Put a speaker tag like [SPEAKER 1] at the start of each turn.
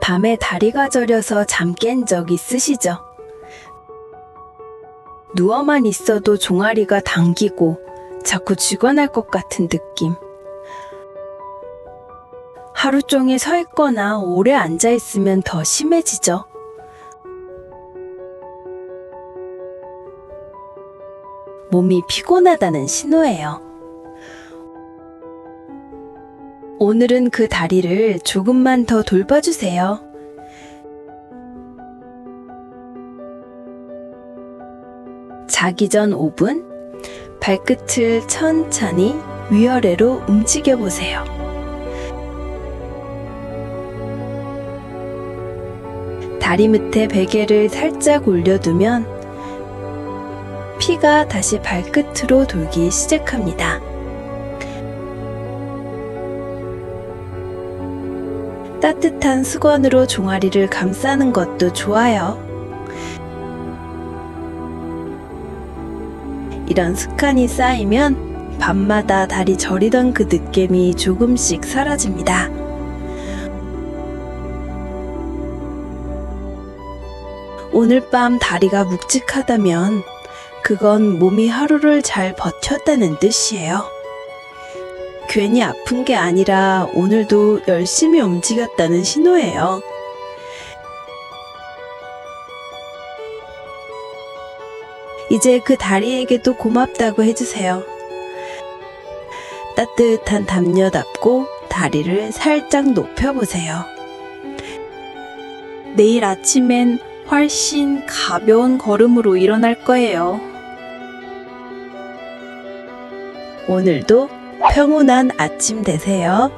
[SPEAKER 1] 밤에 다리가 저려서 잠 깬 적 있으시죠? 누워만 있어도 종아리가 당기고 자꾸 쥐어날 것 같은 느낌. 하루 종일 서 있거나 오래 앉아 있으면 더 심해지죠. 몸이 피곤하다는 신호예요. 오늘은 그 다리를 조금만 더 돌봐주세요. 자기 전 5분, 발끝을 천천히 위아래로 움직여 보세요. 다리 밑에 베개를 살짝 올려두면 피가 다시 발끝으로 돌기 시작합니다. 따뜻한 수건으로 종아리를 감싸는 것도 좋아요. 이런 습관이 쌓이면 밤마다 다리 저리던 그 느낌이 조금씩 사라집니다. 오늘 밤 다리가 묵직하다면 그건 몸이 하루를 잘 버텼다는 뜻이에요. 괜히 아픈 게 아니라 오늘도 열심히 움직였다는 신호예요. 이제 그 다리에게도 고맙다고 해주세요. 따뜻한 담요답고 다리를 살짝 높여보세요. 내일 아침엔 훨씬 가벼운 걸음으로 일어날 거예요. 오늘도 평온한 아침 되세요.